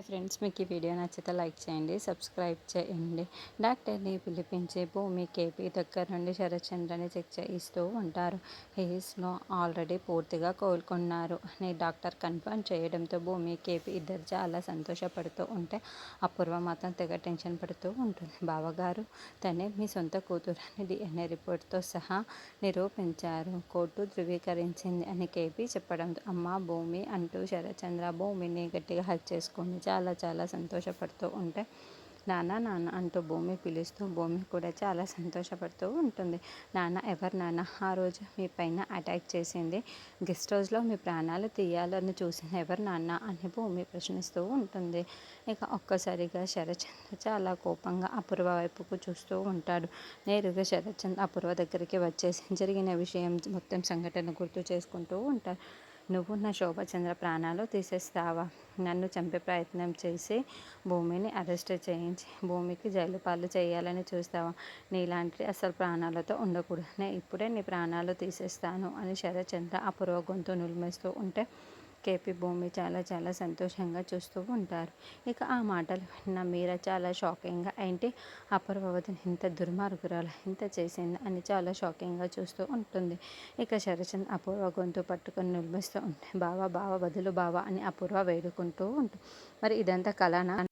Friends మీకు ఈ video నచ్చితే లైక్ చేయండి సబ్స్క్రైబ్ చేయండి. డాక్టర్ని పిలిపించే భూమి కేపీ దగ్గర నుండి శరత్చంద్రని చెక్ చేయిస్తూ ఉంటారు. హీస్లో ఆల్రెడీ పూర్తిగా కోలుకున్నారు. అని డాక్టర్ కన్ఫర్మ్ చేయడంతో భూమి కేపీ ఇద్దరు చాలా సంతోషపడుతూ ఉంటే అపూర్వ మాత్రం తెగ టెన్షన్ పడుతూ ఉంటుంది. బావగారు తనే మీ సొంత కూతురని డిఎన్ఏ రిపోర్ట్తో సహా నిరూపించారు. కోర్టు ధృవీకరించింది అని కేపీ చెప్పడంతో అమ్మ భూమి అంటూ శరత్చంద్ర భూమిని గట్టిగా హక్ చేసుకుంది చాలా చాలా సంతోషపడుతూ ఉంటే నాన్న నాన్న అంటూ భూమి పిలుస్తూ భూమి కూడా చాలా సంతోషపడుతూ ఉంటుంది. నాన్న ఎవరు నాన్న? ఆ రోజు మీ పైన అటాక్ చేసింది. గెస్ట్ హౌస్లో మీ ప్రాణాలు తీయాలని చూసిన ఎవరు నాన్న అని భూమి ప్రశ్నిస్తూ ఉంటుంది. ఇక ఒక్కసారిగా శరచంద్ర చాలా కోపంగా అపూర్వ వైపుకు చూస్తూ ఉంటాడు. నేరుగా శరత్చంద్ర అపూర్వ దగ్గరికి వచ్చేసి జరిగిన విషయం మొత్తం సంఘటన గుర్తు చేసుకుంటూ ఉంటాడు. నువ్వు నా శోభచంద్ర ప్రాణాలు తీసేస్తావా? నన్ను చంపే ప్రయత్నం చేసి భూమిని అరెస్ట్ చేయించి భూమికి జైలు పాలు చేయాలని చూస్తావా? నీలాంటి అసలు ప్రాణాలతో ఉండకూడదు. నేను ఇప్పుడే నీ ప్రాణాలు తీసేస్తాను అని శరచంద్ర అపూర్వ గొంతు నులిమేస్తూ ఉంటే కేపీ భూమి చాలా చాలా సంతోషంగా చూస్తూ ఉంటారు. ఇక ఆ మాటలు విన్న మీరా చాలా షాకింగ్గా ఏంటి అపూర్వవతిని ఇంత దుర్మార్గురాలు ఇంత చేసింది? అని చాలా షాకింగ్గా చూస్తూ ఉంటుంది. ఇక శరచంద్ అపూర్వ గొంతు పట్టుకొని నిలిపిస్తూ ఉంటే బావా బావ బదులు బావా అని అపూర్వ వేడుకుంటూ ఉంటుంది. మరి ఇదంతా కళనా